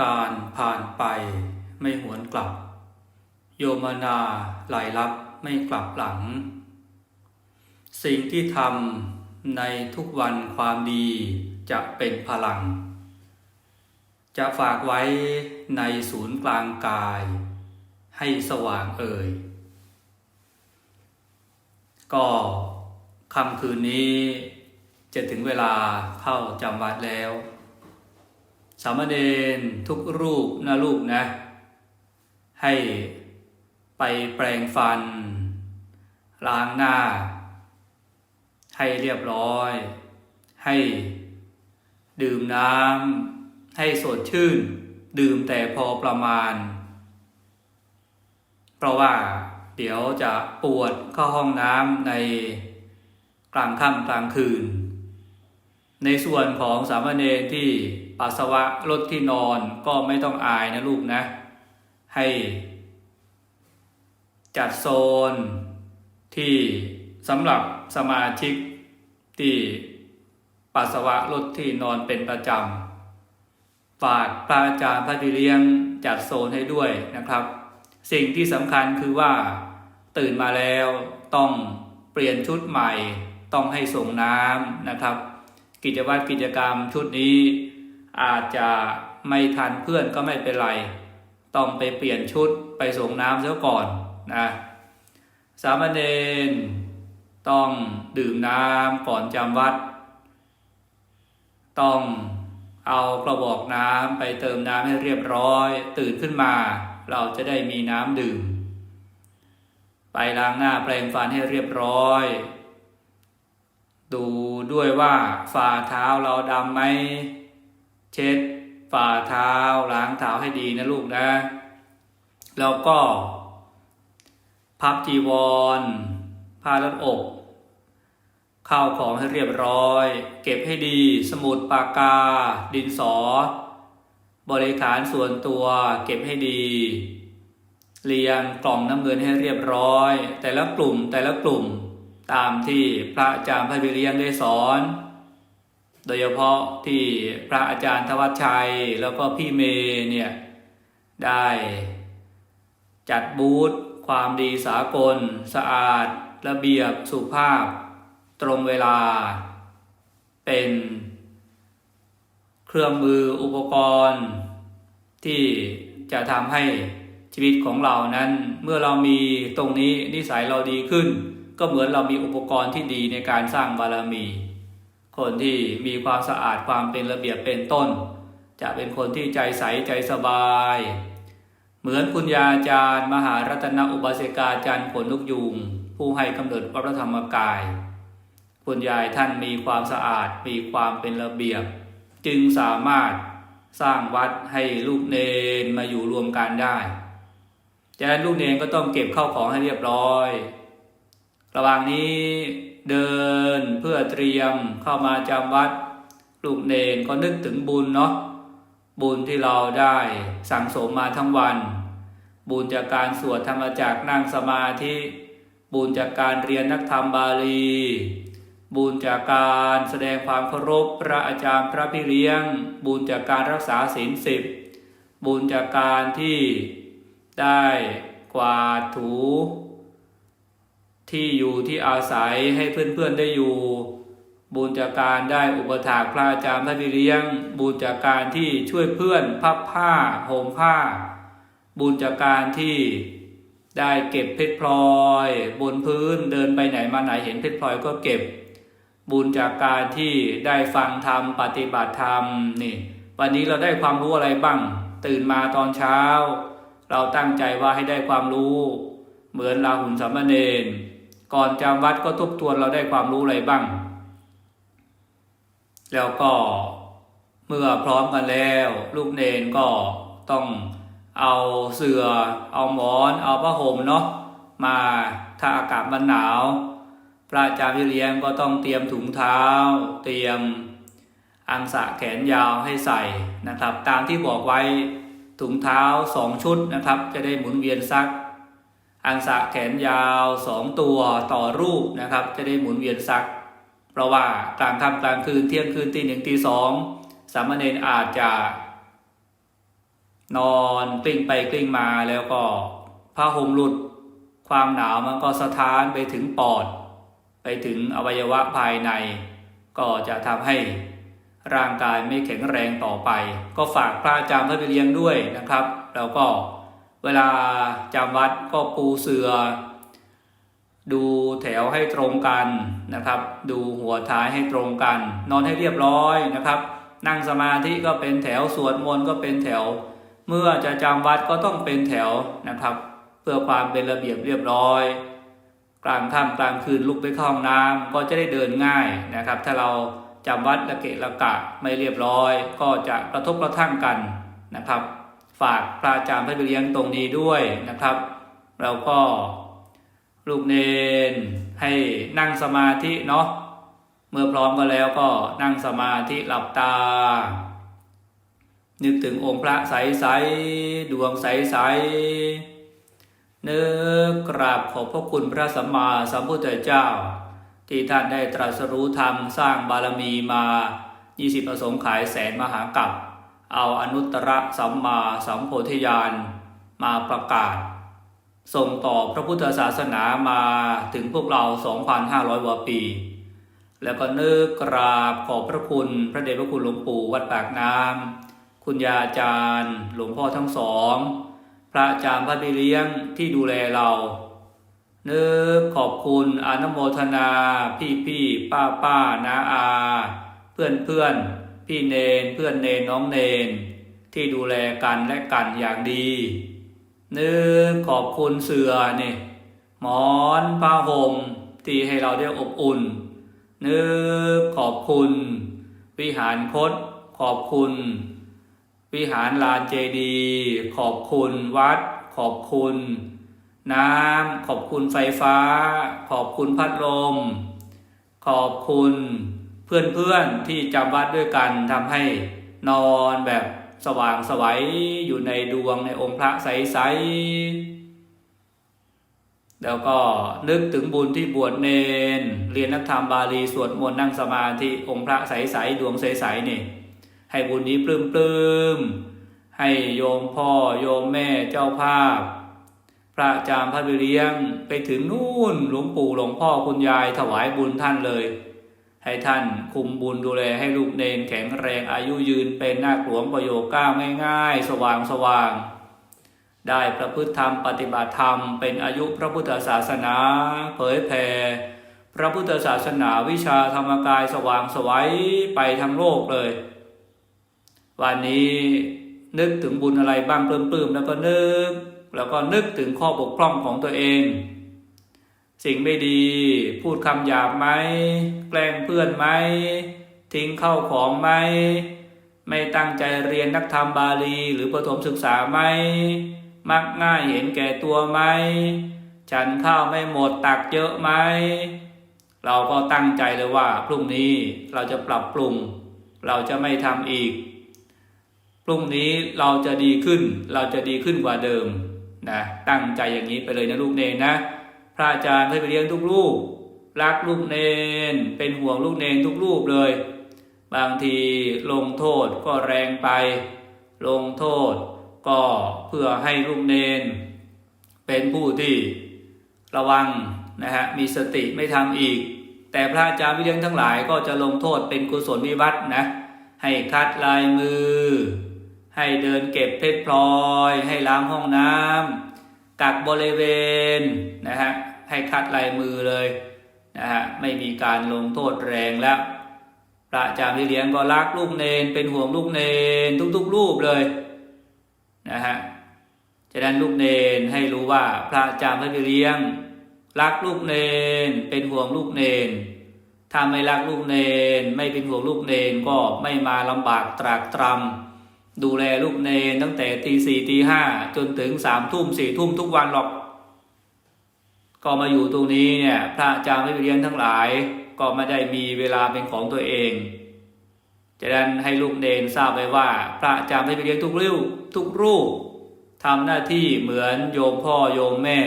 การผ่านไปไม่หวนกลับ โยมนาไหลลับไม่กลับหลัง สิ่งที่ทำในทุกวันความดีจะเป็นพลัง จะฝากไว้ในศูนย์กลางกาย ให้สว่างเอ่ย ก็คำคืนนี้จะถึงเวลาเข้าจำวัดแล้ว สามเณรทุกรูปนะลูกนะ ให้ไปแปรงฟัน ล้างหน้า ให้เรียบร้อย ให้ดื่มน้ำให้สดชื่น ดื่มแต่พอประมาณ เพราะว่าเดี๋ยวจะปวดเข้าห้องน้ำในกลางค่ำกลางคืน ในส่วนของสามเณรที่ ปัสสาวะลดที่นอนก็ไม่ต้องอายนะลูกนะ ให้ จัดโซนที่สำหรับสมาชิกที่ปัสสาวะลดที่นอนเป็นประจำฝากพระอาจารย์พระดิเลี้ยงจัดโซนให้ด้วยนะครับ สิ่งที่สำคัญคือว่า ตื่นมาแล้วต้องเปลี่ยนชุดใหม่ ต้องให้ส่งน้ำนะครับ กิจวัตรกิจกรรมชุดนี้ อาจจะไม่ทันเพื่อนก็ไม่เป็นไร ต้องไปเปลี่ยนชุดไปส่งน้ำเสียก่อนนะสามเณรต้องดื่มน้ำก่อนจำวัด ต้องเอากระบอกน้ำไปเติมน้ำให้เรียบร้อย ตื่นขึ้นมา เราจะได้มีน้ำดื่ม ไปล้างหน้าแปรงฟันให้เรียบร้อย ดูด้วยว่าฝ่าเท้าเราดำไหม เช็ดฝ่าเท้าล้างเท้าให้ดีนะลูกนะ แล้วก็ พับจีวร ผ้ารัดอกข้าวของให้เรียบร้อย เก็บให้ดี สมุดปากกา ดินสอ บริขารส่วนตัว เก็บให้ดี เรียงกล่องน้ำเงินให้เรียบร้อย แต่ละกลุ่มแต่ละกลุ่มตามที่พระอาจารย์พระวิเรียนได้สอน โดยเฉพาะที่พระอาจารย์ทวัชชัยแล้วก็พี่เมย์เนี่ย ได้จัดบูธความดีสากล สะอาด ระเบียบสุภาพ ตรงเวลา เป็นเครื่องมืออุปกรณ์ ที่จะทำให้ชีวิตของเรานั้น เมื่อเรามีตรงนี้นิสัยเราดีขึ้น ก็เหมือนเรามีอุปกรณ์ที่ดีในการสร้างบารมี คนที่มีความสะอาดความเป็นระเบียบเป็นต้น จะเป็นคนที่ใจใสใจสบาย เหมือนคุณยาอาจารย์ มหารัตนอุบาสิกาจารย์ผลนุกยุง ผู้ให้กำเนิดพระธรรมกาย คุณยายท่านมีความสะอาดมีความเป็นระเบียบ จึงสามารถสร้างวัดให้ลูกเนนมาอยู่รวมกันได้จากนั้นลูกเนนก็ต้องเก็บเข้าของให้เรียบร้อย ระหว่างนี้ เดินเพื่อเตรียมเข้ามาจำวัด ลูกเนนก็นึกถึงบุญเนาะบุญที่เราได้สั่งสมมาทั้งวัน บุญจากการสวดธรรมจักนั่งสมาธิบุญจากการเรียนนักธรรมบาลี บุญจากการแสดงความเคารพพระอาจารย์พระพี่เลี้ยง บุญจากการรักษาศีลสิบบุญจากการที่ได้กวาดถู ที่อยู่ที่อาศัยให้เพื่อนๆได้อยู่ บุญจากการได้อุปถากพระอาจารย์พระพี่เลี้ยง บุญจากการที่ช่วยเพื่อนพับผ้าห่มผ้า บุญจากการที่ได้เก็บเพชรพลอย บนพื้นเดินไปไหนมาไหนเห็นเพชรพลอยก็เก็บ บุญจากการที่ได้ฟังธรรมปฏิบัติธรรมนี่วันนี้เราได้ความรู้อะไรบ้าง ตื่นมาตอนเช้า เราตั้งใจว่าให้ได้ความรู้ เหมือนลาหุนสามเณร ก่อนจำวัดก็ทบทวนเราได้ความรู้อะไรบ้าง แล้วก็เมื่อพร้อมกันแล้ว ลูกเนนก็ต้องเอาเสือ่อ เอาหมอน เอาผ้าห่มเนาะมาถ้าอากาศมันหนาว พระอาจารย์พี่เลี้ยงก็ต้องเตรียมถุงเท้า เตรียมอังสะแขนยาวให้ใส่นะครับ ตามที่บอกไว้ถุงเท้าสองชุดนะครับ จะได้หมุนเวียนซัก อังสะแขนยาวสองตัวต่อรูปนะครับ จะได้หมุนเวียนซัก เพราะว่ากลางค่ำกลางคืนเที่ยงคืนตีหนึ่งตีสองสามเณรอาจจะนอนกลิ้งไปกลิ้งมาแล้วก็ผ้าห่มหลุด ความหนาวมันก็สะท้านไปถึงปอด ไปถึงอวัยวะภายใน ก็จะทำให้ร่างกายไม่แข็งแรงต่อไป ก็ฝากพระอาจารย์พระไปเลี้ยงด้วยนะครับ แล้วก็ เวลาจำวัดก็ปูเสือ ดูแถวให้ตรงกันนะครับ ดูหัวท้ายให้ตรงกัน นอนให้เรียบร้อยนะครับ นั่งสมาธิก็เป็นแถวสวดมนต์ก็เป็นแถว เมื่อจะจำวัดก็ต้องเป็นแถวนะครับ เพื่อความเป็นระเบียบเรียบร้อย กลางค่ำกลางคืนลุกไปเข้าห้องน้ำก็จะได้เดินง่ายนะครับ ถ้าเราจำวัดละเกะละกะไม่เรียบร้อย ก็จะกระทบกระทั่งกันนะครับ ฝากพระอาจารย์พระบิเลี้ยงตรงนี้ด้วยนะครับ เราก็ลูกเนนให้นั่งสมาธิเนาะเมื่อพร้อมก็แล้วก็นั่งสมาธิหลับตา นึกถึงองค์พระใสๆดวงใสๆนึกกราบขอบพระคุณพระสัมมาสัมพุทธเจ้า ที่ท่านได้ตรัสรู้ธรรมสร้างบารมีมา 20 ประสงค์ขายแสนมหากัป เอาอนุตตรสัมมาสัมโพธิญาณมาประกาศ ส่งต่อพระพุทธศาสนามาถึงพวกเรา 2,500กว่าปี แล้วก็นึกกราบขอบพระคุณพระเดชพระคุณหลวงปู่วัดปากน้ำคุณยาอาจารย์ หลวงพ่อทั้งสอง พระอาจารย์พระบิเลี้ยงที่ดูแลเรานึกขอบคุณอนุโมทนา พี่พี่ป้าป้านาอา เพื่อนเพื่อน พี่เนนเพื่อนเนนน้องเนน ที่ดูแลกันและกันอย่างดีนึกขอบคุณเสือเนี่ยหมอนผ้าห่มที่ให้เราได้อบอุ่นนึกขอบคุณ วิหารคดขอบคุณ วิหารลานเจดีย์ขอบคุณวัด ขอบคุณ น้ำขอบคุณไฟฟ้า ขอบคุณพัดลม ขอบคุณ เพื่อนๆที่จำวัดด้วยกันทำให้นอนแบบสว่างสวัยอยู่ในดวงในองค์พระใสๆ แล้วก็นึกถึงบุญที่บวชเนน เรียนนักธรรมบาลีสวดมนต์นั่งสมาธิองค์พระใสๆดวงใสๆนี่ให้บุญนี้ปลื้มปลื้มๆให้โยมพ่อโยมแม่เจ้าภาพ พระอาจารย์พระบิเลี้ยงไปถึงนู่นหลวงปู่หลวงพ่อคุณยายถวายบุญท่านเลย ให้ท่านคุมบุญดูแลให้ลูกเนนแข็งแรงอายุยืนเป็นนาคหลวงประโยชน์ก้าวง่าย ๆ สว่างสว่าง ได้ประพฤติธรรมปฏิบัติธรรมเป็นอายุพระพุทธศาสนา เผยแผ่พระพุทธศาสนาวิชาธรรมกายสว่างสวัยไปทั้งโลกเลย วันนี้นึกถึงบุญอะไรบ้างปลื้มๆแล้วก็นึก แล้วก็นึกถึงข้อบกพร่องของตัวเอง สิ่งไม่ดี พูดคำหยาบไหม แกล้งเพื่อนไหม ทิ้งเข้าของไหม ไม่ตั้งใจเรียนนักธรรมบาลีหรือประถมศึกษาไหม มักง่ายเห็นแก่ตัวไหม ฉันข้าวไม่หมดตักเยอะไหม เราก็ตั้งใจเลยว่า พรุ่งนี้เราจะปรับปรุง เราจะไม่ทำอีก พรุ่งนี้เราจะดีขึ้น เราจะดีขึ้นกว่าเดิมนะ ตั้งใจอย่างนี้ไปเลยนะลูกเนนนะ ระอาจารย์ให้ไปเลี้ยงทุกลูก รักลูกเนน เป็นห่วงลูกเนนทุกลูกเลย บางทีลงโทษก็แรงไป ลงโทษก็เพื่อให้ลูกเนน เป็นผู้ที่ระวังนะฮะมีสติไม่ทำอีก แต่พระอาจารย์วิเลี้ยงทั้งหลายก็จะลงโทษเป็นกุศลวิวัฒน์นะ ให้คัดลายมือ ให้เดินเก็บเพชรพลอย ให้ล้างห้องน้ำกักบริเวณนะฮะ ให้คัดลายมือเลยนะฮะไม่มีการลงโทษแรงแล้ว พระอาจารย์ที่เลี้ยงก็รักลูกเนนเป็นห่วงลูกเนนทุกๆรูปเลยนะฮะฉะนั้นลูกเนนให้รู้ว่าพระอาจารย์พระเลี้ยง รักลูกเนนเป็นห่วงลูกเนนถ้าไม่รักลูกเนนไม่เป็นห่วงลูกเนนก็ไม่มาลำบากตรากตรำดูแลลูกเนนตั้งแต่ตีสี่ตีห้าจนถึงสามทุ่มสี่ทุ่มทุกวันหรอก ก็มาอยู่ตรงนี้เนี่ยพระอาจารย์ไม่เลี้ยงทั้งหลาย ก็ไม่ได้มีเวลาเป็นของตัวเองจะนั้นให้ลูกเนนทราบไว้ว่า พระอาจารย์ไม่เลี้ยงทุกรูปทุกรูปทำหน้าที่เหมือนโยมพ่อโยมแม่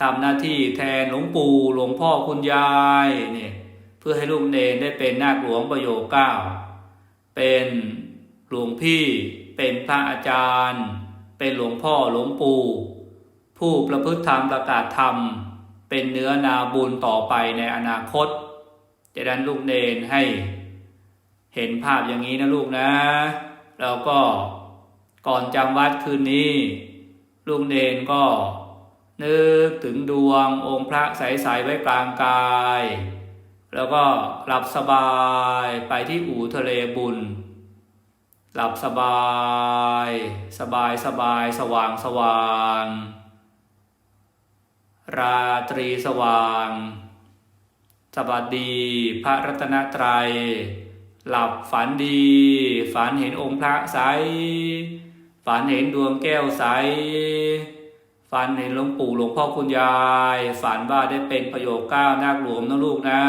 ทำหน้าที่แทนหลวงปู่หลวงพ่อคุณยายเนี่ยเพื่อให้ลูกเนนได้เป็นนาคหลวงประโยคเก้าเป็นหลวงพี่เป็นพระอาจารย์ เป็นหลวงพ่อหลวงปู่ ผู้ประพฤติธรรมประกาศธรรม เป็นเนื้อนาบุญต่อไปในอนาคตจะดันลูกเนนให้เห็นภาพอย่างนี้นะลูกนะ แล้วก็ก่อนจำวัดคืนนี้ ลูกเนนก็นึกถึงดวงองค์พระใสๆไว้กลางกาย แล้วก็หลับสบายไปที่อู่ทะเลบุญ หลับสบาย สบายสบายสว่างสว่าง ราตรีสว่าง สวัสดีพระรัตนตรัย หลับฝันดี ฝันเห็นองค์พระใส ฝันเห็นดวงแก้วใส ฝันเห็นหลวงปู่หลวงพ่อคุณยาย ฝันว่าได้เป็นประโยคเก้านาคหลวงนะลูกนะ